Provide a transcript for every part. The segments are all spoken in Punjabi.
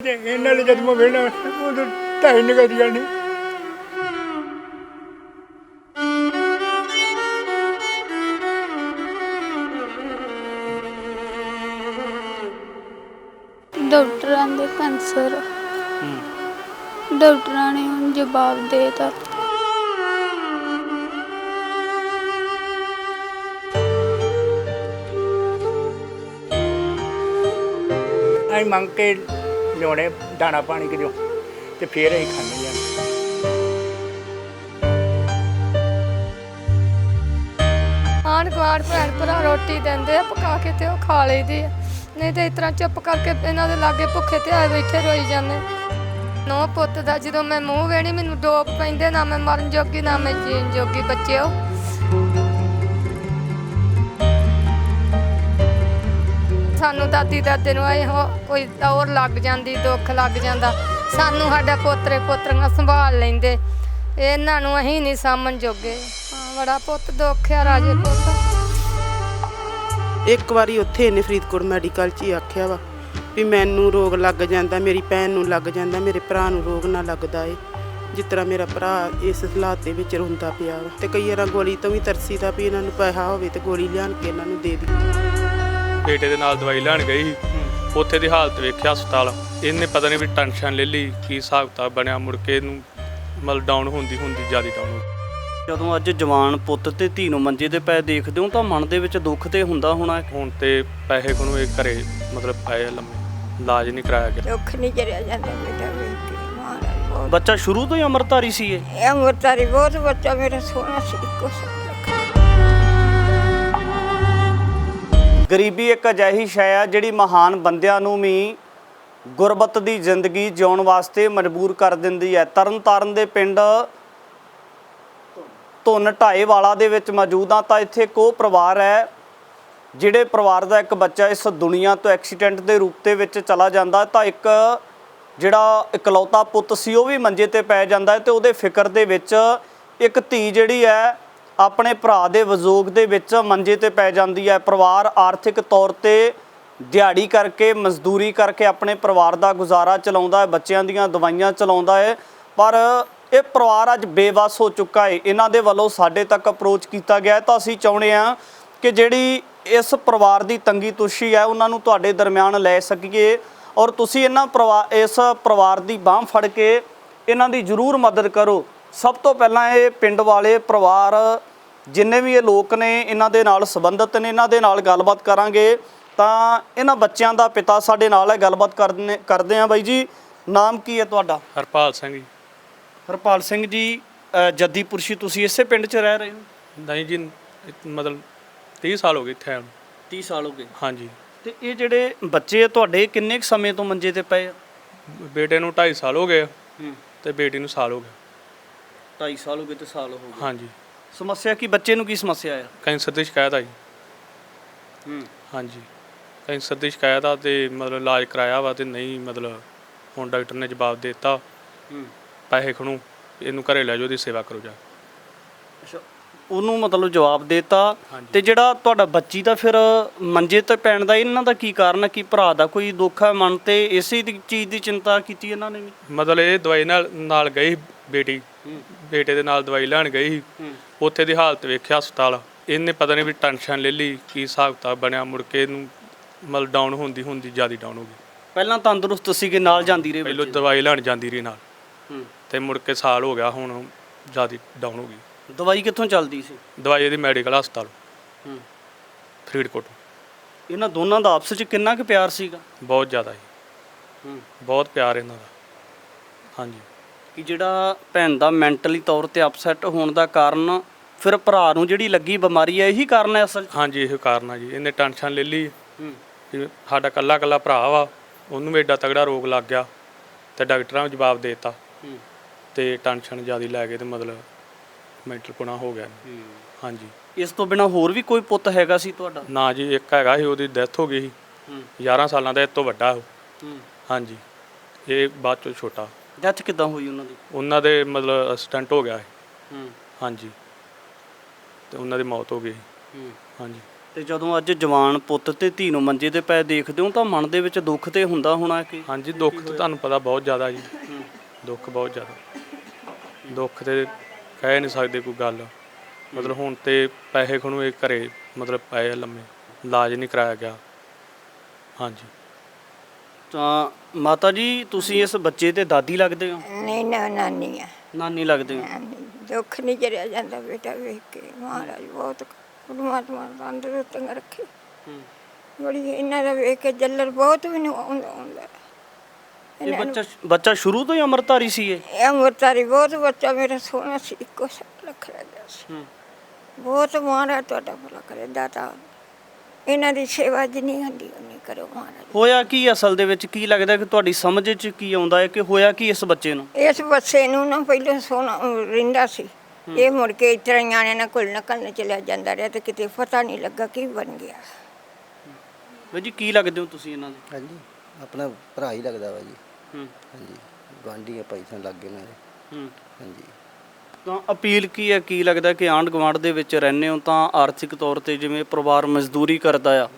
ਇਹਨਾਂ ਲਈ ਜਦ ਮੈਂ ਵੇਣਾ ਉਦੋਂ ਢਾਈ ਨਿਕਲ ਜਾਣੀ ਡਾਕਟਰਾਂ ਦੇ ਕੈਂਸਰ। ਡਾਕਟਰਾਂ ਨੇ ਹੁਣ ਜਵਾਬ ਦੇਤਾ। ਅਸੀਂ ਮੰਗ ਕੇ ਲਿਆਉਣੇ, ਦਾਣਾ ਪਾਣੀ ਕਿਜੋ ਤੇ ਫੇਰ ਅਸੀਂ ਖਾਂਦੇ ਹਾਂ। ਆਂਢ ਗੁਆਂਢ ਭੈਣ ਭਰਾ ਰੋਟੀ ਦਿੰਦੇ ਆ, ਪਕਾ ਕੇ ਤੇ ਉਹ ਖਾ ਲਈਦੀ ਆ। ਨਹੀਂ ਤੇ ਇਸ ਤਰ੍ਹਾਂ ਚੁੱਪ ਕਰਕੇ ਇਹਨਾਂ ਦੇ ਲਾਗੇ ਭੁੱਖੇ ਤੇ ਆਏ ਬੈਠੇ ਰੋਈ ਜਾਂਦੇ। ਨੋ ਪੁੱਤ ਦਾ ਜਦੋਂ ਮੈਂ ਮੂੰਹ ਵੇਣੀ ਮੈਨੂੰ ਡੋਬ ਪੈਂਦੇ, ਨਾ ਮੈਂ ਮਰਨ ਜੋਗੀ, ਨਾ ਮੈਂ ਜੀਣ ਜੋਗੀ, ਬੱਚਿਓ। ਸਾਨੂੰ ਦਾਦੀ ਦਾਦੇ ਨੂੰ ਇਹ ਹੋ, ਕੋਈ ਦੌਰ ਲੱਗ ਜਾਂਦੀ, ਦੁੱਖ ਲੱਗ ਜਾਂਦਾ। ਸਾਨੂੰ ਸਾਡਾ ਪੋਤਰੇ ਪੋਤਰੀਆਂ ਸੰਭਾਲ ਲੈਂਦੇ। ਇਹਨਾਂ ਨੂੰ ਅਸੀਂ ਨਹੀਂ ਸਾਂਭਣ ਜੋਗੇ। ਹਾਂ, ਬੜਾ ਪੁੱਤ ਦੁੱਖ ਆ, ਰਾਜੇ ਪੁੱਤ। ਇੱਕ ਵਾਰੀ ਉੱਥੇ ਇਹਨੇ ਫਰੀਦਕੋਟ ਮੈਡੀਕਲ 'ਚ ਹੀ ਆਖਿਆ ਵਾ ਵੀ ਮੈਨੂੰ ਰੋਗ ਲੱਗ ਜਾਂਦਾ, ਮੇਰੀ ਭੈਣ ਨੂੰ ਲੱਗ ਜਾਂਦਾ, ਮੇਰੇ ਭਰਾ ਨੂੰ ਰੋਗ ਨਾ ਲੱਗਦਾ ਏ। ਜਿਸ ਤਰ੍ਹਾਂ ਮੇਰਾ ਭਰਾ ਇਸ ਹਾਲਾਤ ਦੇ ਵਿੱਚ ਰੋਂਦਾ ਪਿਆ ਵਾ। ਤੇ ਕਈ ਵਾਰਾਂ ਗੋਲੀ ਤੋਂ ਵੀ ਤਰਸੀਦਾ ਵੀ ਇਹਨਾਂ ਨੂੰ ਪੈਸਾ ਹੋਵੇ ਤੇ ਗੋਲੀ ਲਿਆਣ ਕੇ ਇਹਨਾਂ ਨੂੰ ਦੇ ਦੀ। ਬੇਟੇ ਦੇ ਨਾਲ ਦਵਾਈ ਲੈਣ ਗਈ ਸੀ। ਉੱਥੇ ਦੀ ਹਾਲਤ ਵੇਖਿਆ ਹਸਪਤਾਲ। ਇਹਨੇ ਪਤਾ ਨਹੀਂ ਵੀ ਟੈਨਸ਼ਨ ਲੈ ਲਈ ਕੀ ਹਿਸਾਬ ਕਿਤਾਬ ਬਣਿਆ। ਮੁੜ ਕੇ ਇਹਨੂੰ ਮਤਲਬ ਡਾਊਨ ਹੁੰਦੀ ਹੁੰਦੀ ਜ਼ਿਆਦਾ ਡਾਊਨ ਹੋ ਗਈ। ਜਦੋਂ ਅੱਜ ਜਵਾਨ ਪੁੱਤ ਤੇ ਧੀ ਨੂੰ ਮੰਜੇ ਤੇ ਪਏ ਦੇਖਦੇ ਹੋ ਤਾਂ ਮਨ ਦੇ ਵਿੱਚ ਦੁੱਖ ਤੇ ਹੁੰਦਾ ਹੋਣਾ ਹੁਣ ਤੇ ਪੈਸੇ ਕੋਲੋਂ ਇਹ ਘਰੇ ਮਤਲਬ ਪਏ ਆ ਲੰਮੇ। ਇਲਾਜ ਨਹੀਂ ਕਰਾਇਆ ਗਿਆ। ਦੁੱਖ ਨਹੀਂ ਜਰਿਆ ਜਾਂਦਾ ਬੇਟਾ ਵੇਖ ਕੇ ਬਹੁਤ ਬੱਚਾ ਸ਼ੁਰੂ ਤੋਂ ਹੀ ਅਮਰਤਾਰੀ ਸੀ ਇਹ? ਇਹ ਅਮਰਤਾਰੀ ਬਹੁਤ ਬੱਚਾ ਮੇਰਾ ਸੋਹਣਾ ਸੀ ਇੱਕੋ ਸਭ ਗਰੀਬੀ ਇੱਕ ਅਜਿਹੀ ਸ਼ੈ ਆ ਜਿਹੜੀ ਮਹਾਨ ਬੰਦਿਆਂ ਨੂੰ ਵੀ ਗੁਰਬਤ ਦੀ ਜ਼ਿੰਦਗੀ ਜਿਉਣ ਵਾਸਤੇ ਮਜਬੂਰ ਕਰ ਦਿੰਦੀ ਹੈ। ਤਰਨਤਾਰਨ ਦੇ ਪਿੰਡ ਧੁੰਨ ਢਾਏ ਵਾਲਾ ਦੇ ਵਿੱਚ ਮੌਜੂਦ ਆ ਤਾਂ ਇੱਥੇ ਕੋ ਪਰਿਵਾਰ ਹੈ, ਜਿਹੜੇ ਪਰਿਵਾਰ ਦਾ ਇੱਕ ਬੱਚਾ ਇਸ ਦੁਨੀਆ ਤੋਂ ਐਕਸੀਡੈਂਟ ਦੇ ਰੂਪ ਦੇ ਵਿੱਚ ਚਲਾ ਜਾਂਦਾ ਤਾਂ ਇੱਕ ਜਿਹੜਾ ਇਕਲੌਤਾ ਪੁੱਤ ਸੀ ਉਹ ਵੀ ਮੰਜੇ ਤੇ ਪੈ ਜਾਂਦਾ ਹੈ ਤੇ ਉਹਦੇ ਫਿਕਰ ਦੇ ਵਿੱਚ ਇੱਕ ਧੀ ਜਿਹੜੀ ਹੈ ਆਪਣੇ ਭਰਾ ਦੇ ਵਿਜੋਗ ਦੇ ਵਿੱਚ ਮੰਜੇ ਤੇ ਪੈ ਜਾਂਦੀ ਹੈ। ਪਰਿਵਾਰ ਆਰਥਿਕ ਤੌਰ ਤੇ ਦਿਹਾੜੀ ਕਰਕੇ, ਮਜ਼ਦੂਰੀ ਕਰਕੇ ਆਪਣੇ ਪਰਿਵਾਰ ਦਾ ਗੁਜ਼ਾਰਾ ਚਲਾਉਂਦਾ ਹੈ, ਬੱਚਿਆਂ ਦੀਆਂ ਦਵਾਈਆਂ ਚਲਾਉਂਦਾ ਹੈ। ਪਰ ਇਹ ਪਰਿਵਾਰ ਅੱਜ ਬੇਵਸ ਹੋ ਚੁੱਕਾ ਹੈ। ਇਹਨਾਂ ਦੇ ਵੱਲੋਂ ਸਾਡੇ ਤੱਕ ਅਪਰੋਚ ਕੀਤਾ ਗਿਆ ਤਾਂ ਅਸੀਂ ਚਾਹੁੰਦੇ ਹਾਂ ਕਿ ਜਿਹੜੀ ਇਸ ਪਰਿਵਾਰ ਦੀ ਤੰਗੀ ਤੁਸ਼ੀ ਹੈ, ਉਹਨਾਂ ਨੂੰ ਤੁਹਾਡੇ ਦਰਮਿਆਨ ਲੈ ਸਕੀਏ ਔਰ ਤੁਸੀਂ ਇਹਨਾਂ ਪਰਿਵਾਰ ਇਸ ਪਰਿਵਾਰ ਦੀ ਬਾਹ ਫੜ ਕੇ ਇਹਨਾਂ ਦੀ ਜ਼ਰੂਰ ਮਦਦ ਕਰੋ। ਸਭ ਤੋਂ ਪਹਿਲਾਂ ਇਹ ਪਿੰਡ ਵਾਲੇ ਪਰਿਵਾਰ ਜਿੰਨੇ ਵੀ ਇਹ ਲੋਕ ਨੇ ਇਹਨਾਂ ਦੇ ਨਾਲ ਸੰਬੰਧਿਤ ਨੇ ਇਹਨਾਂ ਦੇ ਨਾਲ ਗੱਲਬਾਤ ਕਰਾਂਗੇ। ਤਾਂ ਇਹਨਾਂ ਬੱਚਿਆਂ ਦਾ ਪਿਤਾ ਸਾਡੇ ਨਾਲ ਹੈ ਗੱਲਬਾਤ ਕਰਨੇ ਕਰਦੇ ਆ ਬਾਈ ਜੀ। ਨਾਮ ਕੀ ਹੈ ਤੁਹਾਡਾ? ਹਰਪਾਲ ਸਿੰਘ ਜੀ। ਹਰਪਾਲ ਸਿੰਘ ਜੀ ਜੱਦੀਪੁਰਸ਼ੀ ਤੁਸੀਂ ਇਸੇ ਪਿੰਡ 'ਚ ਰਹਿ ਰਹੇ ਹੋ? ਨਹੀਂ ਜੀ ਮਤਲਬ 30 ਸਾਲ ਹੋ ਗਏ ਇੱਥੇ ਆਉਣ ਨੂੰ। 30 ਸਾਲ ਹੋ ਗਏ। ਹਾਂਜੀ। ਤੇ ਇਹ ਜਿਹੜੇ ਬੱਚੇ ਆ ਤੁਹਾਡੇ ਕਿੰਨੇ ਕੁ ਸਮੇਂ ਤੋਂ ਮੰਜੇ ਤੇ ਪਏ ਆ? ਬੇਟੇ ਨੂੰ 2.5 ਸਾਲ ਹੋ ਗਏ ਤੇ ਬੇਟੀ ਨੂੰ ਸਾਲ ਹੋ ਗਿਆ। 2.5 ਸਾਲ ਹੋ ਗਏ ਤੇ ਸਾਲ ਹੋ ਗਏ। ਹਾਂਜੀ। ਸਮੱਸਿਆ ਕੀ? ਬੱਚੇ ਨੂੰ ਕੀ ਸਮੱਸਿਆ ਆ? ਕੈਂਸਰ ਦੀ ਸ਼ਿਕਾਇਤ ਆਈ। ਹੂੰ। ਹਾਂਜੀ। ਕੈਂਸਰ ਦੀ ਸ਼ਿਕਾਇਤ ਆ ਤੇ ਮਤਲਬ ਇਲਾਜ ਕਰਾਇਆ ਵਾ ਤੇ ਨਹੀਂ ਮਤਲਬ ਹੁਣ ਡਾਕਟਰ ਨੇ ਜਵਾਬ ਦੇ ਦਿੱਤਾ। ਹੂੰ। ਪੈਸੇ ਖਣੂ ਇਹਨੂੰ ਘਰੇ ਲੈ ਜਾਓ ਦੀ ਸੇਵਾ ਕਰੋ ਜਾ ਅੱਛਾ ਉਹਨੂੰ ਮਤਲਬ ਜਵਾਬ ਦੇਤਾ। ਤੇ ਜਿਹੜਾ ਤੁਹਾਡਾ ਬੱਚੀ ਦਾ ਫਿਰ ਮੰਜੇ ਤੇ ਪੈਣ ਦਾ ਇਹਨਾਂ ਦਾ ਕੀ ਕਾਰਨ ਹੈ ਕੀ ਭਰਾ ਦਾ ਕੋਈ ਦੁੱਖ ਹੈ ਮਨ ਤੇ? ਇਸੇ ਦੀ ਚੀਜ਼ ਦੀ ਚਿੰਤਾ ਕੀਤੀ ਇਹਨਾਂ ਨੇ ਵੀ? ਮਤਲਬ ਇਹ ਦਵਾਈ ਨਾਲ ਨਾਲ ਗਈ ਬੇਟੀ ਬੇਟੇ ਦੇ ਨਾਲ ਦਵਾਈ ਲੈਣ ਗਈ ਸੀ। ਉੱਥੇ ਦੀ ਹਾਲਤ ਵੇਖਿਆ ਹਸਪਤਾਲ। ਇਹਨੇ ਪਤਾ ਨਹੀਂ ਵੀ ਟੈਨਸ਼ਨ ਲੈ ਲਈ ਕੀ ਹਿਸਾਬ ਕਿਤਾਬ ਬਣਿਆ ਮੁੜ ਕੇ ਇਹਨੂੰ ਮਤਲਬ ਡਾਊਨ ਹੁੰਦੀ ਹੁੰਦੀ ਜ਼ਿਆਦਾ ਡਾਊਨ ਹੋ ਗਈ। ਪਹਿਲਾਂ ਤੰਦਰੁਸਤ ਸੀਗੇ ਨਾਲ ਜਾਂਦੀ ਰਹੀ ਪਹਿਲਾਂ ਦਵਾਈ ਲੈਣ ਜਾਂਦੀ ਰਹੀ ਨਾਲ। ਤੇ ਮੁੜ ਕੇ ਸਾਲ ਹੋ ਗਿਆ ਹੁਣ ਜ਼ਿਆਦਾ ਡਾਊਨ ਹੋ ਗਈ। ਦਵਾਈ ਕਿੱਥੋਂ ਚੱਲਦੀ ਸੀ? ਦਵਾਈ ਇਹਦੀ ਮੈਡੀਕਲ ਹਸਪਤਾਲ। ਹੂੰ। ਫਰੀਦਕੋਟ। ਇਹਨਾਂ ਦੋਨਾਂ ਦਾ ਆਪਸ ਵਿੱਚ ਕਿੰਨਾ ਕੁ ਪਿਆਰ ਸੀਗਾ? ਬਹੁਤ ਜ਼ਿਆਦਾ ਜੀ ਹੂੰ। ਬਹੁਤ ਪਿਆਰ ਇਹਨਾਂ ਦਾ। ਹਾਂਜੀ। ਕਿ ਜਿਹੜਾ ਭੈਣ ਦਾ ਮੈਂਟਲੀ ਤੌਰ ਤੇ ਅਪਸੈਟ ਹੋਣ ਦਾ ਕਾਰਨ ਫਿਰ ਭਰਾ ਨੂੰ ਜਿਹੜੀ ਲੱਗੀ ਬਿਮਾਰੀ ਹੈ ਇਹੀ ਕਾਰਨ ਹੈ ਅਸਲ 'ਚ? ਹਾਂਜੀ ਇਹ ਕਾਰਨ ਆ ਜੀ। ਇਹਨੇ ਟੈਨਸ਼ਨ ਲੈ ਲਈ। ਹੂੰ। ਵੀ ਸਾਡਾ ਕੱਲਾ ਕੱਲਾ ਭਰਾ ਵਾ ਉਹਨੂੰ ਵੀ ਏਡਾ ਤਗੜਾ ਰੋਗ ਲੱਗ ਗਿਆ ਤੇ ਡਾਕਟਰਾਂ ਨੇ ਜਵਾਬ ਦਿੱਤਾ। ਹੂੰ। ਤੇ ਟੈਨਸ਼ਨ ਜ਼ਿਆਦਾ ਲੈ ਗਏ ਤੇ ਮਤਲਬ ਮੈਂਟਲ ਪੁਣਾ ਹੋ ਗਿਆ। ਹੂੰ। ਹਾਂਜੀ। ਇਸ ਤੋਂ ਬਿਨਾ ਹੋਰ ਵੀ ਕੋਈ ਪੁੱਤ ਹੈਗਾ ਸੀ ਤੁਹਾਡਾ? ਨਾ ਜੀ ਇੱਕ ਹੈਗਾ ਸੀ ਉਹਦੀ ਡੈਥ ਹੋ ਗਈ ਸੀ। ਹੂੰ। 11 ਸਾਲਾਂ ਦਾ ਇਹ ਤੋਂ ਵੱਡਾ ਉਹ ਹੂੰ। ਹਾਂਜੀ। ਇਹ ਬਾਅਦ ਚੋਂ ਛੋਟਾ। ਡੈਥ ਕਿਦਾਂ ਹੋਈ ਉਹਨਾਂ ਦੀ? ਉਹਨਾਂ ਦੇ ਮਤਲਬ ਅਸਿਸਟੈਂਟ ਹੋ ਗਿਆ ਸੀ। ਹੂੰ। ਹਾਂਜੀ। ਤੇ ਉਹਨਾਂ ਦੀ ਮੌਤ ਹੋ ਗਈ। ਹੂੰ। ਹਾਂਜੀ। ਤੇ ਜਦੋਂ ਅੱਜ ਜਵਾਨ ਪੁੱਤ ਤੇ ਧੀ ਨੂੰ ਮੰਜੇ ਤੇ ਪੈ ਦੇਖਦੇ ਹੋ ਤਾਂ ਮਨ ਦੇ ਵਿੱਚ ਦੁੱਖ ਤੇ ਹੁੰਦਾ ਹੋਣਾ ਕਿ ਹਾਂਜੀ ਦੁੱਖ ਤਾਂ ਤੁਹਾਨੂੰ ਪਤਾ ਬਹੁਤ ਜ਼ਿਆਦਾ ਜੀ। ਦੁੱਖ ਬਹੁਤ ਜ਼ਿਆਦਾ। ਦੁੱਖ ਤੇ ਕਹਿ ਨਹੀਂ ਸਕਦੇ ਕੋਈ ਗੱਲ। ਮਤਲਬ ਹੁਣ ਤੇ ਪੈਸੇ ਖਣੂ ਇਹ ਘਰੇ ਮਤਲਬ ਪਏ ਆ ਲੰਮੇ। ਇਲਾਜ ਨਹੀਂ ਕਰਾਇਆ ਗਿਆ। ਹਾਂਜੀ। ਤਾਂ ਮਾਤਾ ਜੀ ਤੁਸੀਂ ਇਸ ਬੱਚੇ ਤੇ ਦਾਦੀ ਲੱਗਦੇ ਹੋ? ਨਹੀਂ ਨਾ ਨਾਨੀ ਆ। ਨਾਨੀ ਲੱਗਦੇ ਹੋ? ਨਾਨੀ। ਦੁੱਖ ਨਹੀਂ ਜਰਿਆ ਜਾਂਦਾ ਬੇਟਾ ਵੇਖ ਕੇ। ਮਹਾਰਾਜ ਬਹੁਤ ਪਰਮਾਤਮਾ ਤੰਦਰੁਸਤ ਰੱਖੇ। ਬੜੀ ਇਹਨਾਂ ਦਾ ਵੇਖ ਕੇ ਜੱਲਰ ਬਹੁਤ ਮੈਨੂੰ ਆਉਂਦਾ ਆਉਂਦਾ। ਇਹ ਬੱਚਾ ਬੱਚਾ ਸ਼ੁਰੂ ਤੋਂ ਹੀ ਅੰਮ੍ਰਿਤਧਾਰੀ ਸੀ ਇਹ? ਇਹ ਅਮਰਤਾਰੀ ਬਹੁਤ ਬੱਚਾ ਮੇਰਾ ਸੋਹਣਾ ਸੀ ਇੱਕੋ ਸਾਲ ਲੱਖ ਗਿਆ ਸੀ। ਬਹੁਤ ਮਹਾਰਾਜ ਤੁਹਾਡਾ ਭਲਾ ਕਰੇ ਦਾਤਾ। ਇਹਨਾਂ ਦੀ ਸੇਵਾ ਜਿੰਨੀ ਹੁੰਦੀ ਉਨੀ ਕਰੋ ਮਹਾਰਾਜ। ਹੋਇਆ ਕੀ ਅਸਲ ਦੇ ਵਿੱਚ? ਕੀ ਲੱਗਦਾ ਕਿ ਤੁਹਾਡੀ ਸਮਝ 'ਚ ਕੀ ਆਉਂਦਾ ਹੈ ਕਿ ਹੋਇਆ ਕੀ ਇਸ ਬੱਚੇ ਨੂੰ? ਇਸ ਬੱਸੇ ਨੂੰ ਨਾ ਪਹਿਲਾਂ ਅਹ ਰਹਿੰਦਾ ਸੀ। ਇਹ ਮੁੜ ਕੇ ਇਸ ਤਰ੍ਹਾਂ ਨਿਆਣਿਆਂ ਨਾਲ ਕੋਲ ਨਕਲ ਚਲਿਆ ਜਾਂਦਾ ਰਿਹਾ ਤੇ ਕਿਤੇ ਪਤਾ ਨਹੀਂ ਲੱਗਾ ਕੀ ਬਣ ਗਿਆ। ਬਾਈ ਜੀ ਕੀ ਲੱਗਦੇ ਹੋ ਤੁਸੀਂ ਇਹਨਾਂ ਦੇ? ਹਾਂਜੀ ਆਪਣਾ ਭਰਾ ਹੀ ਲੱਗਦਾ ਵਾ ਜੀ। ਹੂੰ। ਹਾਂਜੀ ਗਵਾਂਢੀ ਆ ਭਾਈ ਸਾਨੂੰ ਲੱਗੇ ਨਾਲੇ ਹੂੰ। ਹਾਂਜੀ। ਤਾਂ ਅਪੀਲ ਕੀ ਹੈ? ਕੀ ਲੱਗਦਾ ਕਿ ਆਂਢ ਗੁਆਂਢ ਦੇ ਵਿੱਚ ਰਹਿੰਦੇ ਹੋ ਤਾਂ ਆਰਥਿਕ ਤੌਰ ਤੇ ਜਿਵੇਂ ਪਰਿਵਾਰ ਮਜ਼ਦੂਰੀ ਕਰਦਾ ਆ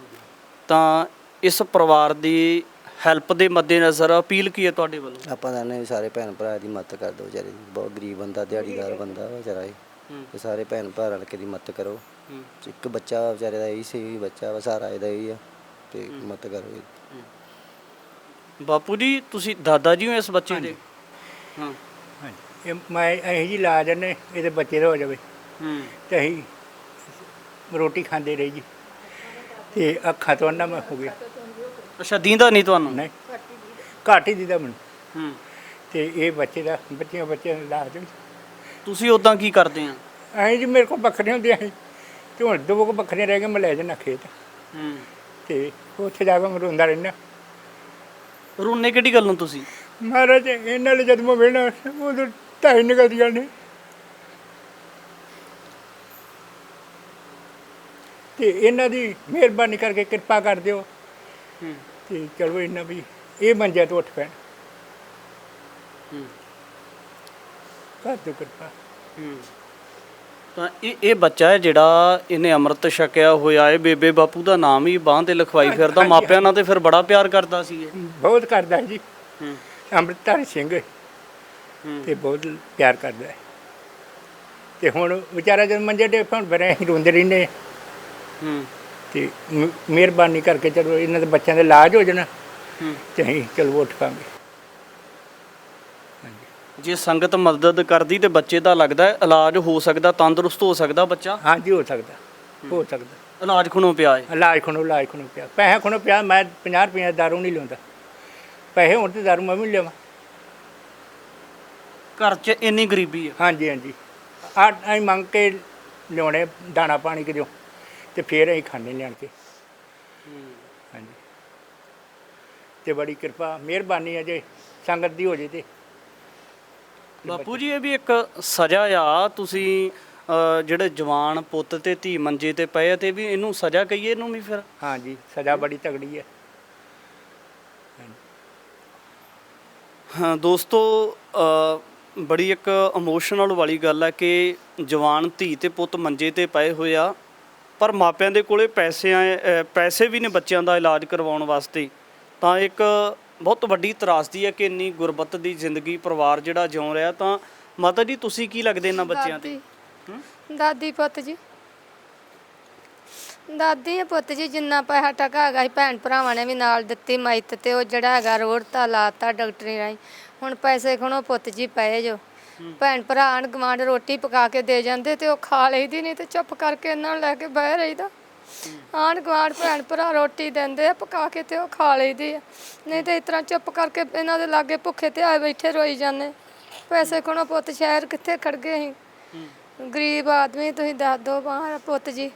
ਤਾਂ ਇਸ ਪਰਿਵਾਰ ਦੀ ਹੈਲਪ ਦੇ ਮੱਦੇਨਜ਼ਰ ਅਪੀਲ ਕੀ ਹੈ ਤੁਹਾਡੇ ਵੱਲੋਂ? ਆਪਾਂ ਤਾਂ ਨੇ ਸਾਰੇ ਭੈਣ ਭਰਾ ਦੀ ਮਦਦ ਕਰ ਦਿਓ ਵਿਚਾਰੇ ਦੀ। ਬਹੁਤ ਗਰੀਬ ਬੰਦਾ ਦਿਹਾੜੀਦਾਰ ਬੰਦਾ ਵਾ ਵਿਚਾਰਾ ਇਹ। ਹੂੰ। ਤੇ ਸਾਰੇ ਭੈਣ ਭਰਾ ਰਲ ਕੇ ਦੀ ਮਦਦ ਕਰੋ। ਇੱਕ ਬੱਚਾ ਵਿਚਾਰੇ ਦਾ ਇਹੀ ਸਹੀ ਬੱਚਾ ਵਾ ਸਾਰਾ ਇਹਦਾ ਹੀ ਆ। ਤੇ ਮਦਦ ਕਰੋ ਇਹਦੀ। ਬਾਪੂ ਜੀ ਤੁਸੀਂ ਦਾਦਾ ਜੀ ਹੋ ਇਸ ਬੱਚੇ ਦੇ? ਹਾਂ। ਇਹ ਮੈਂ ਅਸੀਂ ਜੀ ਲਾ ਜੰਨੇ ਇਹਦੇ ਬੱਚੇ ਦਾ ਹੋ ਜਾਵੇ। ਹੂੰ। ਤੇ ਅਸੀਂ ਰੋਟੀ ਖਾਂਦੇ ਰਹੀ ਜੀ। ਤੇ ਅੱਖਾਂ ਤੋਂ ਅੰਨਾ ਮੈਂ ਹੋ ਗਿਆ। ਅੱਛਾ ਦੀਂਦਾ ਨਹੀਂ ਤੁਹਾਨੂੰ? ਨਹੀਂ। ਘੱਟ ਹੀ ਦੀਦਾ ਮੈਨੂੰ। ਹੂੰ। ਤੇ ਇਹ ਬੱਚੇ ਦਾ ਬੱਚਿਆਂ ਬੱਚਿਆਂ ਦਾ ਇਲਾਜ ਵੀ ਤੁਸੀਂ ਉਦਾਂ ਕੀ ਕਰਦੇ ਆ? ਐਂ ਜੀ ਮੇਰੇ ਕੋਲ ਬੱਕਰੀਆਂ ਹੁੰਦੀਆਂ ਸੀ ਤੇ ਹੁਣ ਦੋ ਕੁ ਬੱਕਰੀਆਂ ਰਹਿ ਗਈਆਂ ਮੈਂ ਲੈ ਜਾਣਾ ਖੇਤ। ਹੂੰ। ਤੇ ਉੱਥੇ ਜਾ ਕੇ ਮੈਂ ਰੋਂਦਾ ਰਹਿੰਦਾ ਰੋਨੇ ਕਿਹੜੀ ਗੱਲੋਂ ਤੁਸੀਂ? ਮਹਾਰਾਜ ਇਹਨਾਂ ਨਾਲ ਜਦ ਮੈਂ ਵੇਣਾ ਉਦੋਂ ਢਾਈ ਨਿਕਲਦੀਆਂ ਨੇ। ਤੇ ਇਹਨਾਂ ਦੀ ਮਿਹਰਬਾਨੀ ਕਰਕੇ ਕਿਰਪਾ ਕਰ ਦਿਓ। ਹੂੰ। ਤੇ ਚਲੋ ਇਹਨਾਂ ਵੀ ਇਹ ਮੰਜਿਆ ਤੋਂ ਉੱਠ ਪੈਣ। ਹੂੰ। ਕਰ ਦਿਓ ਕਿਰਪਾ। ਹੂੰ। ਤਾਂ ਇਹ ਇਹ ਬੱਚਾ ਹੈ ਜਿਹੜਾ ਇਹਨੇ ਅੰਮ੍ਰਿਤ ਛਕਿਆ ਹੋਇਆ ਹੈ। ਬੇਬੇ ਬਾਪੂ ਦਾ ਨਾਮ ਹੀ ਬਾਂਹ ਤੇ ਲਿਖਵਾਈ ਫਿਰਦਾ। ਮਾਪਿਆਂ ਨਾਲ ਤੇ ਫਿਰ ਬੜਾ ਪਿਆਰ ਕਰਦਾ ਸੀ ਇਹ। ਬਹੁਤ ਕਰਦਾ ਹੈ ਜੀ। ਹੂੰ। ਅੰਮ੍ਰਿਤਧਾਰੀ ਸਿੰਘ। ਹੂੰ। ਤੇ ਬਹੁਤ ਪਿਆਰ ਕਰਦਾ ਹੈ। ਤੇ ਹੁਣ ਵਿਚਾਰਾ ਜਦ ਮੰਜੇ ਤੇ ਹੁਣ ਬਰੇ ਰੋਂਦੇ ਰਹਿੰਦੇ ਹੂੰ। ਤੇ ਮਿਹਰਬਾਨੀ ਕਰਕੇ ਚਲੋ ਇਹਨਾਂ ਦੇ ਬੱਚਿਆਂ ਦਾ ਇਲਾਜ ਹੋ ਜਾਣਾ। ਤੇ ਅਸੀਂ ਚਲੋ ਉੱਠ ਪਾਂਗੇ। ਜੇ ਸੰਗਤ ਮਦਦ ਕਰਦੀ ਤੇ ਬੱਚੇ ਦਾ ਲੱਗਦਾ ਹੈ ਇਲਾਜ ਹੋ ਸਕਦਾ ਤੰਦਰੁਸਤ ਹੋ ਸਕਦਾ ਬੱਚਾ? ਹਾਂਜੀ ਹੋ ਸਕਦਾ ਹੋ। ਸਕਦਾ। ਇਲਾਜ ਖੁਣੋਂ ਪਿਆ ਹੈ? ਇਲਾਜ ਖਣੋ ਇਲਾਜ ਖਣੋ ਪਿਆ। ਪੈਸੇ ਖਣੋ ਪਿਆ ਮੈਂ 50 ਰੁਪਏ ਦਾ ਦਾਰੂ ਨਹੀਂ ਲਿਆਉਂਦਾ। ਪੈਸੇ ਹੁਣ ਤੇ ਦਾਰੂ ਮੈਂ ਵੀ ਨੀ ਲਿਆਵਾਂ। ਘਰ 'ਚ ਇੰਨੀ ਗਰੀਬੀ ਹੈ ਹਾਂਜੀ ਹਾਂਜੀ। ਆ ਅਸੀਂ ਮੰਗ ਕੇ ਲਿਆਉਣੇ ਦਾਣਾ ਪਾਣੀ ਕਿਦੋਂ ਤੇ ਫੇਰ ਅਸੀਂ ਖਾਣੇ ਲਿਆਣ ਕੇ। ਹਾਂਜੀ। ਤੇ ਬੜੀ ਕਿਰਪਾ ਮਿਹਰਬਾਨੀ ਹੈ ਜੇ ਸੰਗਤ ਦੀ ਹੋ ਜੇ ਤੇ। ਬਾਪੂ ਜੀ ਇਹ ਵੀ ਇੱਕ ਸਜ਼ਾ ਆ। ਤੁਸੀਂ ਜਿਹੜੇ ਜਵਾਨ ਪੁੱਤ ਤੇ ਧੀ ਮੰਜੇ ਤੇ ਪਏ ਆ ਤੇ ਵੀ ਇਹਨੂੰ ਸਜ਼ਾ ਕਹੀਏ ਇਹਨੂੰ ਵੀ ਫਿਰ? ਹਾਂਜੀ ਸਜ਼ਾ ਬੜੀ ਤਗੜੀ ਹੈ ਹਾਂ ਦੋਸਤੋ ਅ, ਬੜੀ ਇੱਕ ਇਮੋਸ਼ਨਲ ਵਾਲੀ ਗੱਲ ਹੈ ਕਿ ਜਵਾਨ ਧੀ ਤੇ ਪੁੱਤ ਮੰਜੇ ਤੇ ਪਏ ਹੋਏ ਆ, ਪਰ ਮਾਪਿਆਂ ਦੇ ਕੋਲੇ ਪੈਸੇ ਆ ਪੈਸੇ ਵੀ ਨੇ ਬੱਚਿਆਂ ਦਾ ਇਲਾਜ ਕਰਵਾਉਣ ਵਾਸਤੇ। ਤਾਂ ਇੱਕ ਬਹੁਤ ਵੱਡੀ ਤਰਾਸਦੀ ਹੈ ਕਿ ਇੰਨੀ ਗੁਰਬਤ ਦੀ ਜ਼ਿੰਦਗੀ ਪਰਿਵਾਰ ਜਿਹੜਾ ਜਿਉ ਰਿਹਾ, ਤਾਂ ਮਾਤਾ ਜੀ ਤੁਸੀਂ ਕੀ ਲੱਗਦੇ ਇਹਨਾਂ ਬੱਚਿਆਂ ਤੇ? ਦਾਦੀ। ਪੁੱਤ ਜੀ। ਦਾਦੀ ਆ ਪੁੱਤ ਜੀ, ਜਿੰਨਾ ਪੈਸਾ ਟਕਾ ਹੈਗਾ ਸੀ, ਭੈਣ ਭਰਾਵਾਂ ਨੇ ਵੀ ਨਾਲ ਦਿੱਤੀ ਮਾਈਤ ਤੇ ਉਹ ਜਿਹੜਾ ਹੈਗਾ ਰੋਡ ਤਾਂ ਲਾਤਾ ਡਾਕਟਰੀ ਰਾਈ ਹੁਣ ਪੈਸੇ ਖਣੋ ਪੁੱਤ ਜੀ ਪਏ ਜੋ ਭੈਣ ਭਰਾ ਆਣ ਗਵਾਂਡ ਰੋਟੀ ਪਕਾ ਕੇ ਦੇ ਜਾਂਦੇ ਤੇ ਉਹ ਖਾ ਲਈਦੀ ਨਹੀਂ ਤੇ ਚੁੱਪ ਕਰਕੇ ਇਹਨਾਂ ਨੂੰ ਲੈ ਕੇ ਬਹਿ ਰਹੀਦਾ। ਆਣ ਗਵਾਂਡ ਭੈਣ ਭਰਾ ਰੋਟੀ ਦਿੰਦੇ ਆ ਪਕਾ ਕੇ ਤੇ ਉਹ ਖਾ ਲਈਦੀ ਆ। ਨਹੀਂ ਤੇ ਇਸ ਤਰ੍ਹਾਂ ਚੁੱਪ ਕਰਕੇ ਇਹਨਾਂ ਦੇ ਲਾਗੇ ਭੁੱਖੇ ਤੇ ਆਏ ਬੈਠੇ ਰੋਈ ਜਾਂਦੇ। ਪੈਸੇ ਖਣੋ ਪੁੱਤ ਸ਼ਹਿਰ ਕਿੱਥੇ ਖੜ ਗਏ ਅਸੀਂ? ਗਰੀਬ ਆਦਮੀ ਤੁਸੀਂ ਦੱਸ ਦੋ ਬਾਹਰ ਪੁੱਤ ਜੀ।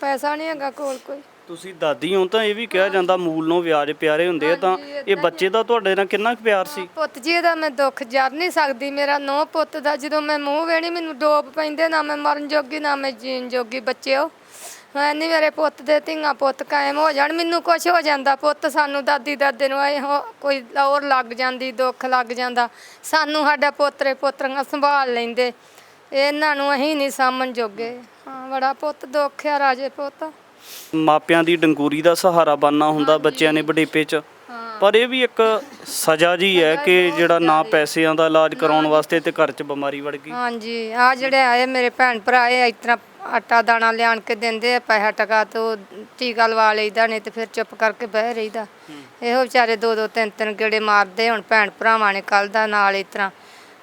ਪੈਸਾ ਨਹੀਂ ਹੈਗਾ ਕੋਲ ਕੋਈ। ਤੁਸੀਂ ਦਾਦੀ ਹੋ ਤਾਂ ਇਹ ਵੀ ਕਿਹਾ ਜਾਂਦਾ ਮੂਲ ਨੂੰ ਵਿਆਜ ਪਿਆਰੇ ਹੁੰਦੇ ਆ ਤਾਂ ਇਹ ਬੱਚੇ ਦਾ ਤੁਹਾਡੇ ਨਾਲ ਕਿੰਨਾ ਕੁ ਪਿਆਰ ਸੀ? ਪੁੱਤ ਜੀ ਦਾ ਮੈਂ ਦੁੱਖ ਜਰ ਨਹੀਂ ਸਕਦੀ ਮੇਰਾ ਨੋ ਪੁੱਤ ਦਾ ਜਦੋਂ ਮੈਂ ਮੂੰਹ ਵੇਣੀ ਮੈਨੂੰ ਡੋਬ ਪੈਂਦੇ ਨਾ ਮੈਂ ਮਰਨ ਜੋਗੀ ਨਾ ਮੈਂ ਜੀਣ ਜੋਗੀ ਬੱਚਿਓ। ਮੈਂ ਨਹੀਂ ਮੇਰੇ ਪੁੱਤ ਦੇ ਧੀਆਂ ਪੁੱਤ ਕਾਇਮ ਹੋ ਜਾਣ ਮੈਨੂੰ ਕੁਝ ਹੋ ਜਾਂਦਾ ਪੁੱਤ ਸਾਨੂੰ ਦਾਦੀ ਦਾਦੇ ਨੂੰ ਆਏ ਹੋ ਕੋਈ ਔਰ ਲੱਗ ਜਾਂਦੀ ਦੁੱਖ ਲੱਗ ਜਾਂਦਾ। ਸਾਨੂੰ ਸਾਡਾ ਪੋਤਰੇ ਪੋਤਰੀਆਂ ਸੰਭਾਲ ਲੈਂਦੇ ਇਹਨਾਂ ਨੂੰ ਅਸੀਂ ਨਹੀਂ ਸਾਂਭਣ ਜੋਗੇ। ਹਾਂ ਬੜਾ ਪੁੱਤ ਦੁੱਖ ਆ ਰਾਜੇ ਪੁੱਤ। ਮਾਪਿਆਂ ਦੀ ਡੰਗੂਰੀ ਦਾ ਸਹਾਰਾ ਬਣਨਾ ਹੁੰਦਾ ਬੱਚਿਆਂ ਨੇ ਬੁਢੇਪੇ 'ਚ। ਪਰ ਇਹ ਵੀ ਇੱਕ ਸਜ਼ਾ ਜੀ ਹੈ ਕਿ ਜਿਹੜਾ ਨਾ ਪੈਸਿਆਂ ਦਾ ਇਲਾਜ ਕਰਾਉਣ ਵਾਸਤੇ ਤੇ ਘਰ 'ਚ ਬਿਮਾਰੀ ਵੜ ਗਈ। ਹਾਂਜੀ। ਆ ਜਿਹੜੇ ਆਏ ਮੇਰੇ ਭੈਣ ਭਰਾ ਇਹ ਤਰ੍ਹਾਂ ਆਟਾ ਦਾਣਾ ਲਿਆਣ ਕੇ ਦਿੰਦੇ ਆ ਪੈਸਾ ਟਕਾ ਤੋਂ ਟੀਕਾ ਲਵਾ ਲਈਦਾ ਨਹੀਂ ਤੇ ਫਿਰ ਚੁੱਪ ਕਰਕੇ ਬਹਿ ਰਹੀਦਾ। ਇਹੋ ਵਿਚਾਰੇ ਦੋ ਦੋ ਤਿੰਨ ਤਿੰਨ ਗੇੜੇ ਮਾਰਦੇ ਹੁਣ ਭੈਣ ਭਰਾਵਾਂ ਨੇ ਕੱਲ ਦਾ ਨਾਲ ਇਸ ਤਰ੍ਹਾਂ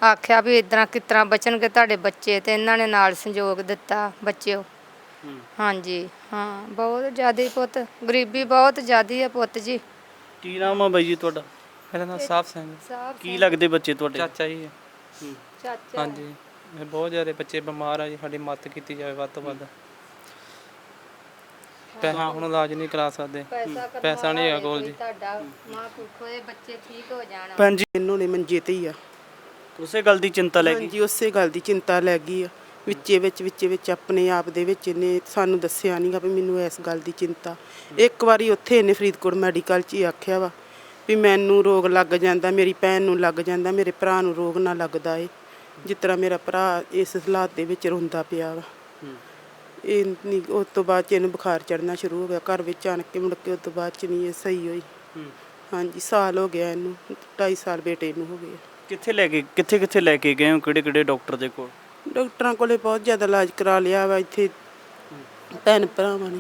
ਆਖਿਆ ਵੀ ਇਦਾਂ ਤਰ੍ਹਾਂ ਬਚਣਗੇ ਤੁਹਾਡੇ ਬੱਚੇ ਤੇ ਇਹਨਾਂ ਨੇ ਨਾਲ ਸੰਯੋਗ ਦਿੱਤਾ ਬੱਚਿਓ। ਹਾਂਜੀ ਹਾਂ ਬਹੁਤ ਜ਼ਿਆਦਾ ਪੁੱਤ ਗਰੀਬੀ ਬਹੁਤ ਜ਼ਿਆਦੀ ਹੈ ਪੁੱਤ ਜੀ। ਕੀ ਨਾਮ ਆ ਬਾਈ ਜੀ ਤੁਹਾਡਾ? ਮੇਰਾ ਨਾਮ ਸਾਹਿਬ ਸਿੰਘ ਸਾਹਿਬ ਕੀ ਲੱਗਦੇ ਬੱਚੇ ਤੁਹਾਡੇ? ਚਾਚਾ ਜੀ। ਹੈ। ਚਾਚਾ। ਹਾਂਜੀ ਇਹ ਬਹੁਤ ਜ਼ਿਆਦਾ ਬੱਚੇ ਬਿਮਾਰ ਆ ਜੀ ਸਾਡੀ ਮਦਦ ਕੀਤੀ ਜਾਵੇ ਵੱਧ ਤੋਂ ਵੱਧ। ਪੈਸਾ ਹੁਣ ਇਲਾਜ ਨਹੀਂ ਕਰਾ ਸਕਦੇ। ਪੈਸਾ ਪੈਸਾ ਨਹੀਂ ਹੈਗਾ ਕੋਲ ਜੀ। ਤੁਹਾਡਾ ਮਾਂ ਭੁੱਖੇ ਬੱਚੇ ਠੀਕ ਹੋ ਜਾਣ। ਭੈਣ ਜੀ ਇਹਨੂੰ ਨੇ ਮੰਜੇ ਤੇ ਹੀ ਆ। ਉਸੇ ਗੱਲ ਦੀ ਚਿੰਤਾ ਲੈ ਗਈ। ਹਾਂਜੀ ਉਸੇ ਗੱਲ ਦੀ ਚਿੰਤਾ ਲੈ ਗਈ ਆ। ਵਿੱਚੇ ਵਿੱਚ ਵਿੱਚੇ ਵਿੱਚ ਆਪਣੇ ਆਪ ਦੇ ਵਿੱਚ ਇਹਨੇ ਸਾਨੂੰ ਦੱਸਿਆ ਨਹੀਂਗਾ ਵੀ ਮੈਨੂੰ ਇਸ ਗੱਲ ਦੀ ਚਿੰਤਾ। ਇੱਕ ਵਾਰੀ ਉੱਥੇ ਇਹਨੇ ਫਰੀਦਕੋਟ ਮੈਡੀਕਲ 'ਚ ਹੀ ਆਖਿਆ ਵਾ ਵੀ ਮੈਨੂੰ ਰੋਗ ਲੱਗ ਜਾਂਦਾ ਮੇਰੀ ਭੈਣ ਨੂੰ ਲੱਗ ਜਾਂਦਾ ਮੇਰੇ ਭਰਾ ਨੂੰ ਰੋਗ ਨਾ ਲੱਗਦਾ ਏ ਜਿਸ ਤਰ੍ਹਾਂ ਮੇਰਾ ਭਰਾ ਇਸ ਹਾਲਾਤ ਦੇ ਵਿੱਚ ਰੋਂਦਾ ਪਿਆ ਵਾ। ਇਹ ਨਹੀਂ ਉਸ ਤੋਂ ਬਾਅਦ 'ਚ ਇਹਨੂੰ ਬੁਖਾਰ ਚੜਨਾ ਸ਼ੁਰੂ ਹੋ ਗਿਆ ਘਰ ਵਿੱਚ ਆਣ ਕੇ ਮੁੜ ਕੇ ਉਸ ਤੋਂ ਬਾਅਦ 'ਚ ਨਹੀਂ ਇਹ ਸਹੀ ਹੋਈ। ਹਾਂਜੀ ਸਾਲ ਹੋ ਗਿਆ ਇਹਨੂੰ 2.5 ਸਾਲ ਬੇਟੇ ਨੂੰ ਹੋ ਗਏ। ਕਿੱਥੇ ਲੈ ਕੇ ਕਿੱਥੇ ਕਿੱਥੇ ਲੈ ਕੇ ਗਏ ਹੋ ਕਿਹੜੇ ਕਿਹੜੇ ਡਾਕਟਰ ਦੇ ਕੋਲ? ਡਾਕਟਰਾਂ ਕੋਲੇ ਬਹੁਤ ਜ਼ਿਆਦਾ ਇਲਾਜ ਕਰਾ ਲਿਆ ਵਾ ਇੱਥੇ। ਭੈਣ ਭਰਾਵਾਂ ਨੇ,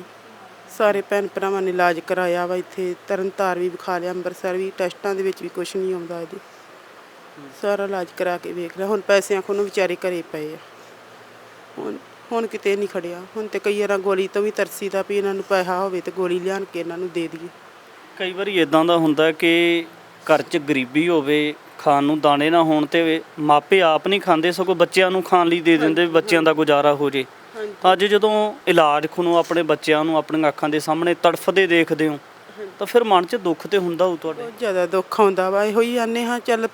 ਸਾਰੇ ਭੈਣ ਭਰਾਵਾਂ ਨੇ ਇਲਾਜ ਕਰਾਇਆ ਵਾ ਇੱਥੇ। ਤਰਨਤਾਰ ਵੀ ਵਿਖਾ ਲਿਆ, ਅੰਮ੍ਰਿਤਸਰ ਵੀ, ਟੈਸਟਾਂ ਦੇ ਵਿੱਚ ਵੀ ਕੁਝ ਨਹੀਂ ਆਉਂਦਾ ਇਹਦੇ। ਸਾਰਾ ਇਲਾਜ ਕਰਾ ਕੇ ਵੇਖ ਲਿਆ, ਹੁਣ ਪੈਸਿਆਂ ਖੋਨੂੰ ਨੂੰ ਵਿਚਾਰੇ ਘਰੇ ਪਏ ਆ। ਹੁਣ ਹੁਣ ਕਿਤੇ ਨਹੀਂ ਖੜਿਆ। ਹੁਣ ਤੇ ਕਈ ਵਾਰਾਂ ਗੋਲੀ ਤੋਂ ਵੀ ਤਰਸੀਦਾ ਵੀ ਇਹਨਾਂ ਨੂੰ ਪੈਸਾ ਹੋਵੇ ਤੇ ਗੋਲੀ ਲਿਆਣ ਕੇ ਇਹਨਾਂ ਨੂੰ ਦੇ ਦਈਏ। ਕਈ ਵਾਰੀ ਇਦਾਂ ਦਾ ਹੁੰਦਾ ਕਿ ਘਰ 'ਚ ਗਰੀਬੀ ਹੋਵੇ ਖਾਣ ਨੂੰ ਦਾਣੇ ਨਾ ਹੋਣ ਤੇ ਮਾਪੇ ਆਪ ਨਹੀਂ ਖਾਂਦੇ ਸਗੋਂ ਬੱਚਿਆਂ ਨੂੰ ਖਾਣ ਲਈ ਦੇ ਦਿੰਦੇ ਬੱਚਿਆਂ ਦਾ ਗੁਜ਼ਾਰਾ ਹੋ ਜੇ। ਅੱਜ ਜਦੋਂ ਇਲਾਜ ਖੁਣੋ ਆਪਣੇ ਬੱਚਿਆਂ ਨੂੰ ਆਪਣੀਆਂ ਅੱਖਾਂ ਦੇ ਸਾਹਮਣੇ ਤੜਫਦੇ ਦੇਖਦੇ ਹੋ ਤਾਂ ਫਿਰ ਮਨ 'ਚ ਦੁੱਖ ਤੇ ਹੁੰਦਾ ਹੋਊ ਤੁਹਾਡੇ? ਬਹੁਤ ਜ਼ਿਆਦਾ ਦੁੱਖ ਆਉਂਦਾ ਵਾ ਇਹੋ ਹੀ ਆਨੇ ਹਾਂ ਚੱਲ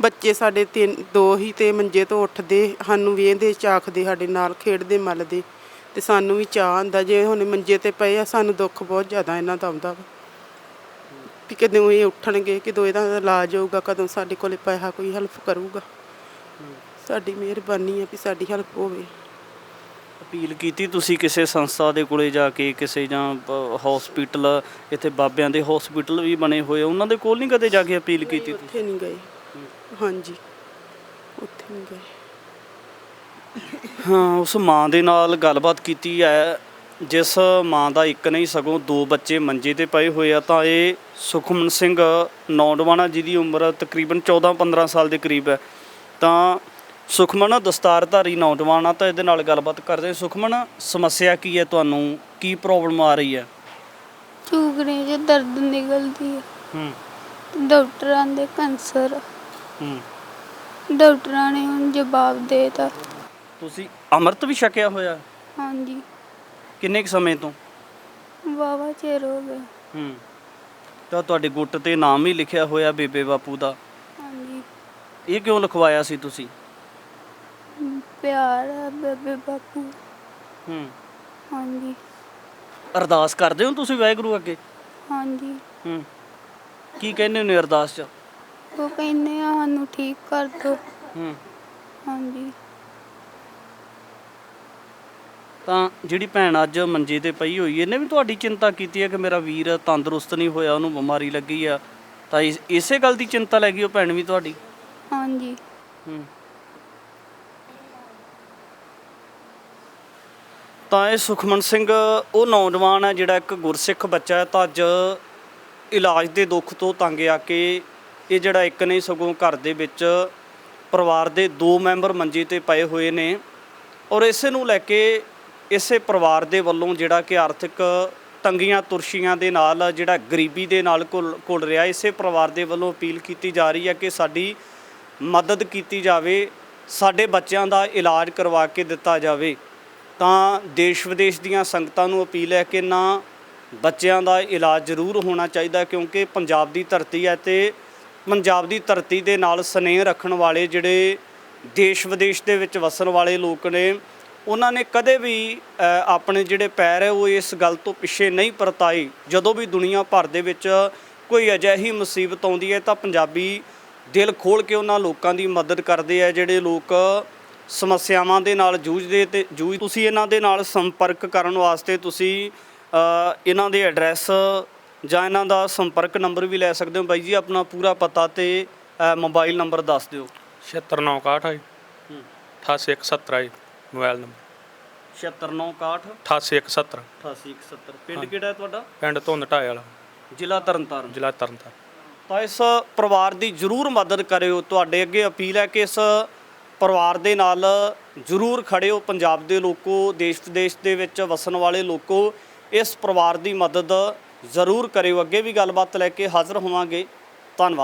ਬੱਚੇ ਸਾਡੇ ਤਿੰਨ ਦੋ ਹੀ ਤੇ ਮੰਜੇ ਤੋਂ ਉੱਠਦੇ ਸਾਨੂੰ ਵੇਂਦੇ ਚਾਖਦੇ ਸਾਡੇ ਨਾਲ ਖੇਡਦੇ ਮੱਲਦੇ ਤੇ ਸਾਨੂੰ ਵੀ ਚਾਹ ਆਂਦਾ ਜੇ ਹੁਣ ਮੰਜੇ ਤੇ ਪਏ ਆ ਸਾਨੂੰ ਦੁੱਖ ਬਹੁਤ ਜ਼ਿਆਦਾ ਇਹਨਾਂ ਦਾ ਆਉਂਦਾ ਵਾ। ਵੀ ਕਦੋਂ ਇਹ ਉੱਠਣਗੇ ਕਦੋਂ ਇਹਦਾ ਇਲਾਜ ਹੋਊਗਾ ਕਦੋਂ ਸਾਡੇ ਕੋਲੇ ਪੈਸਾ ਕੋਈ ਹੈਲਪ ਕਰੂਗਾ। ਸਾਡੀ ਮਿਹਰਬਾਨੀ ਆ ਵੀ ਸਾਡੀ ਹੈਲਪ ਹੋਵੇ। ਅਪੀਲ ਕੀਤੀ ਤੁਸੀਂ ਕਿਸੇ ਸੰਸਥਾ ਦੇ ਕੋਲੇ ਜਾ ਕੇ ਕਿਸੇ ਜਾਂ ਹਸਪੀਟਲ ਇੱਥੇ ਬਾਬਿਆਂ ਦੇ ਹਸਪੀਟਲ ਵੀ ਬਣੇ ਹੋਏ ਉਹਨਾਂ ਦੇ ਕੋਲ ਨਹੀਂ ਕਦੇ ਜਾ ਕੇ ਅਪੀਲ ਕੀਤੀ ਤੁਸੀਂ ਉੱਥੇ ਨਹੀਂ ਗਏ। ਹਾਂਜੀ। ਉੱਥੇ ਨਹੀਂ ਗਏ। ਹਾਂ ਉਸ ਮਾਂ ਦੇ ਨਾਲ ਗੱਲਬਾਤ ਕੀਤੀ ਹੈ ਜਿਸ ਮਾਂ ਦਾ ਇੱਕ ਨਹੀਂ ਸਗੋਂ ਦੋ ਬੱਚੇ ਮੰਜੇ ਤੇ ਪਏ ਹੋਏ ਆ ਤਾਂ ਇਹ ਸੁਖਮਨ ਸਿੰਘ ਨੌਜਵਾਨ ਜਿਹਦੀ ਉਮਰ ਤਕਰੀਬਨ 14-15 ਸਾਲ ਦੇ ਕਰੀਬ ਹੈ। ਤਾਂ ਸੁਖਮਨ ਦਸਤਾਰਧਾਰੀ ਨੌਜਵਾਨ ਆ ਤਾਂ ਇਹਦੇ ਨਾਲ ਗੱਲਬਾਤ ਕਰਦੇ। ਸੁਖਮਨ ਸਮੱਸਿਆ ਕੀ ਹੈ ਤੁਹਾਨੂੰ? ਕੀ ਪ੍ਰੋਬਲਮ ਆ ਰਹੀ ਹੈ? ਚੂਗਣੇ 'ਚ ਦਰਦ ਨਿਕਲਦੀ ਹੈ ਹੂੰ। ਡਾਕਟਰਾਂ ਦੇ ਕੈਂਸਰ। ਹੂੰ। ਡਾਕਟਰਾਂ ਨੇ ਹੁਣ ਜਵਾਬ ਦੇਤਾ। ਤੁਸੀਂ ਅੰਮ੍ਰਿਤ ਵੀ ਛਕਿਆ ਹੋਇਆ? ਹਾਂਜੀ। ਕਿੰਨੇ ਕੁ ਸਮੇਂ ਤੋਂ? ਵਾਵਾ ਚਿਰ ਹੋ ਗਿਆ ਹੂੰ। ਤਾਂ ਤੁਹਾਡੇ ਗੁੱਟ ਤੇ ਨਾਮ ਹੀ ਲਿਖਿਆ ਹੋਇਆ ਬੇਬੇ ਬਾਪੂ ਦਾ। ਹਾਂਜੀ। ਇਹ ਕਿਉਂ ਲਿਖਵਾਇਆ ਸੀ ਤੁਸੀਂ? ਪਿਆਰ ਆ ਬੇਬੇ ਬਾਪੂ। ਹੂੰ। ਹਾਂਜੀ। ਅਰਦਾਸ ਕਰਦੇ ਹੋ ਤੁਸੀਂ ਵਾਹਿਗੁਰੂ ਅੱਗੇ? ਹਾਂਜੀ। ਹੂੰ। ਕੀ ਕਹਿੰਦੇ ਨੇ ਅਰਦਾਸ 'ਚ? ਉਹ ਕਹਿੰਦੇ ਆ ਸਾਨੂੰ ਠੀਕ ਕਰ ਦੋ ਹੂੰ। ਹਾਂਜੀ। ਤਾਂ ਜਿਹੜੀ ਭੈਣ ਅੱਜ ਮੰਜੇ ਤੇ ਪਈ ਹੋਈ ਇਹਨੇ ਵੀ ਤੁਹਾਡੀ ਚਿੰਤਾ ਕੀਤੀ ਹੈ ਕਿ ਮੇਰਾ ਵੀਰ ਤੰਦਰੁਸਤ ਨਹੀਂ ਹੋਇਆ ਉਹਨੂੰ ਬਿਮਾਰੀ ਲੱਗੀ ਆ? ਤਾਂ ਇਸ- ਇਸੇ ਗੱਲ ਦੀ ਚਿੰਤਾ ਲੈ ਗਈ ਉਹ ਭੈਣ ਵੀ ਤੁਹਾਡੀ? ਹਾਂਜੀ। ਹੂੰ। ਤਾਂ ਇਹ ਸੁਖਮਨ ਸਿੰਘ ਉਹ ਨੌਜਵਾਨ ਹੈ ਜਿਹੜਾ ਇੱਕ ਗੁਰਸਿੱਖ ਬੱਚਾ ਹੈ ਤਾਂ ਅੱਜ ਇਲਾਜ ਦੇ ਦੁੱਖ ਤੋਂ ਤੰਗ ਆ ਕੇ ਇਹ ਜਿਹੜਾ ਇੱਕ ਨਹੀਂ ਸਗੋਂ ਘਰ ਦੇ ਵਿੱਚ ਪਰਿਵਾਰ ਦੇ ਦੋ ਮੈਂਬਰ ਮੰਜੇ ਤੇ ਪਏ ਹੋਏ ਨੇ ਔਰ ਇਸੇ ਨੂੰ ਲੈ ਕੇ ਇਸੇ ਪਰਿਵਾਰ ਦੇ ਵੱਲੋਂ ਜਿਹੜਾ ਕਿ ਆਰਥਿਕ ਤੰਗੀਆਂ ਤੁਰਸ਼ੀਆਂ ਦੇ ਨਾਲ ਜਿਹੜਾ ਗਰੀਬੀ ਦੇ ਨਾਲ ਘੁਲ ਘੁਲ ਰਿਹਾ, ਇਸੇ ਪਰਿਵਾਰ ਦੇ ਵੱਲੋਂ ਅਪੀਲ ਕੀਤੀ ਜਾ ਰਹੀ ਹੈ ਕਿ ਸਾਡੀ ਮਦਦ ਕੀਤੀ ਜਾਵੇ, ਸਾਡੇ ਬੱਚਿਆਂ ਦਾ ਇਲਾਜ ਕਰਵਾ ਕੇ ਦਿੱਤਾ ਜਾਵੇ। ਤਾਂ ਦੇਸ਼ ਵਿਦੇਸ਼ ਦੀਆਂ ਸੰਗਤਾਂ ਨੂੰ ਅਪੀਲ ਹੈ ਕਿ ਨਾ ਬੱਚਿਆਂ ਦਾ ਇਲਾਜ ਜ਼ਰੂਰ ਹੋਣਾ ਚਾਹੀਦਾ, ਕਿਉਂਕਿ ਪੰਜਾਬ ਦੀ ਧਰਤੀ ਹੈ ਤੇ ਪੰਜਾਬ ਦੀ ਧਰਤੀ ਦੇ ਨਾਲ ਸਨੇਹ ਰੱਖਣ ਵਾਲੇ ਜਿਹੜੇ ਦੇਸ਼ ਵਿਦੇਸ਼ ਦੇ ਵਿੱਚ ਵਸਣ ਵਾਲੇ ਲੋਕ ਨੇ ਉਹਨਾਂ ਨੇ ਕਦੇ ਵੀ ਆਪਣੇ ਜਿਹੜੇ ਪੈਰ ਹੈ ਉਹ ਇਸ ਗੱਲ ਤੋਂ ਪਿੱਛੇ ਨਹੀਂ ਪਰਤਾਏ। ਜਦੋਂ ਵੀ ਦੁਨੀਆ ਭਰ ਦੇ ਵਿੱਚ ਕੋਈ ਅਜਿਹੀ ਮੁਸੀਬਤ ਆਉਂਦੀ ਹੈ ਤਾਂ ਪੰਜਾਬੀ ਦਿਲ ਖੋਲ ਕੇ ਉਹਨਾਂ ਲੋਕਾਂ ਦੀ ਮਦਦ ਕਰਦੇ ਆ ਜਿਹੜੇ ਲੋਕ ਸਮੱਸਿਆਵਾਂ ਦੇ ਨਾਲ ਜੂਝਦੇ ਤੇ ਜੂਝ ਤੁਸੀਂ ਇਹਨਾਂ ਦੇ ਨਾਲ ਸੰਪਰਕ ਕਰਨ ਵਾਸਤੇ ਤੁਸੀਂ ਇਹਨਾਂ ਦੇ ਐਡਰੈਸ ਜਾਂ ਇਹਨਾਂ ਦਾ ਸੰਪਰਕ ਨੰਬਰ ਵੀ ਲੈ ਸਕਦੇ ਹੋ। ਬਾਈ ਜੀ ਆਪਣਾ ਪੂਰਾ ਪਤਾ ਤੇ ਮੋਬਾਈਲ ਨੰਬਰ ਦੱਸ ਦਿਓ। 76961 ਜੀ 88170 ਜੀ ਮੋਬਾਈਲ ਨੰਬਰ। 7691 88170 8871 ਪਿੰਡ ਕਿਹੜਾ ਹੈ ਤੁਹਾਡਾ? ਪਿੰਡ ਧੁੰਦ ਢਾਏ ਵਾਲਾ। ਜ਼ਿਲ੍ਹਾ ਤਰਨਤਾਰਨ। ਜ਼ਿਲ੍ਹਾ ਤਰਨਤਾਰਨ। ਤਾਂ ਇਸ ਪਰਿਵਾਰ ਦੀ ਜਰੂਰ ਮਦਦ ਕਰਿਓ। ਤੁਹਾਡੇ ਅੱਗੇ ਅਪੀਲ ਹੈ ਕਿ ਇਸ ਪਰਿਵਾਰ ਦੇ ਨਾਲ ਜਰੂਰ ਖੜਿਓ। ਪੰਜਾਬ ਦੇ ਲੋਕੋ ਦੇਸ਼ ਵਿਦੇਸ਼ ਦੇ ਵਿੱਚ ਵਸਣ ਵਾਲੇ ਲੋਕੋ ਇਸ ਪਰਿਵਾਰ ਦੀ ਮਦਦ ਜ਼ਰੂਰ ਕਰਿਓ। ਅੱਗੇ ਵੀ ਗੱਲਬਾਤ ਲੈ ਕੇ ਹਾਜ਼ਰ ਹੋਵਾਂਗੇ।